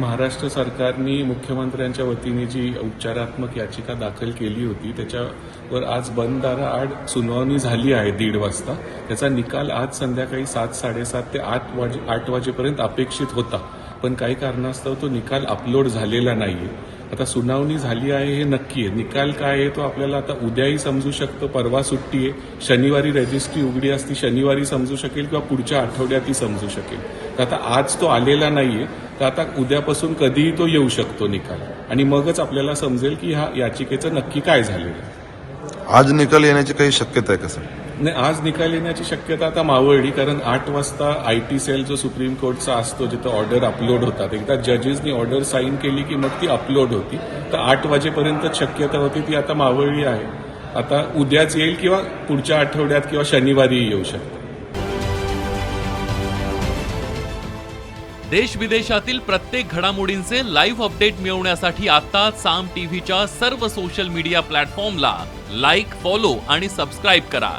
महाराष्ट्र सरकारने मुख्यमंत्र्यांच्या वतीने जी उपचारात्मक याचिका दाखल केली होती त्याच्यावर आज बंद दाराआड सुनावणी झाली आहे दीड वाजता. त्याचा निकाल आज संध्याकाळी सात साडेसात ते आठ वाजे आठ वाजेपर्यंत अपेक्षित होता. पण काही कारणास्तव तो निकाल अपलोड झालेला नाहीये. आता सुनावणी झाली आहे हे नक्की आहे. निकाल काय आहे तो आपल्याला आता उद्याही समजू शकतो. परवा सुट्टी आहे. शनिवारी रजिस्ट्री उघडी असती शनिवारी समजू शकेल किंवा पुढच्या आठवड्यातही समजू शकेल. तर आता आज तो आलेला नाहीये. तर आता उद्यापासून कधीही तो येऊ शकतो निकाल. आणि मगच आपल्याला समजेल की ह्या याचिकेचं नक्की काय झालेलं आहे. आज निकाल येण्याची काही शक्यता आहे का सर? नाही आज निकाल येण्याची शक्यता आता मावळली कारण आठ वाजता आय टी सेल जो सुप्रीम कोर्टचा असतो जिथं ऑर्डर अपलोड होतात. एकदा जजेसनी ऑर्डर साईन केली की मग ती अपलोड होती. तर आठ वाजेपर्यंत शक्यता होती ती आता मावळली आहे. आता उद्याच येईल किंवा पुढच्या आठवड्यात किंवा शनिवारी येऊ शकते. देश विदेशातील प्रत्येक घडामोडींचे लाईव्ह अपडेट मिळवण्यासाठी आता साम टीव्हीच्या सर्व सोशल मीडिया प्लॅटफॉर्मला लाईक फॉलो आणि सबस्क्राईब करा.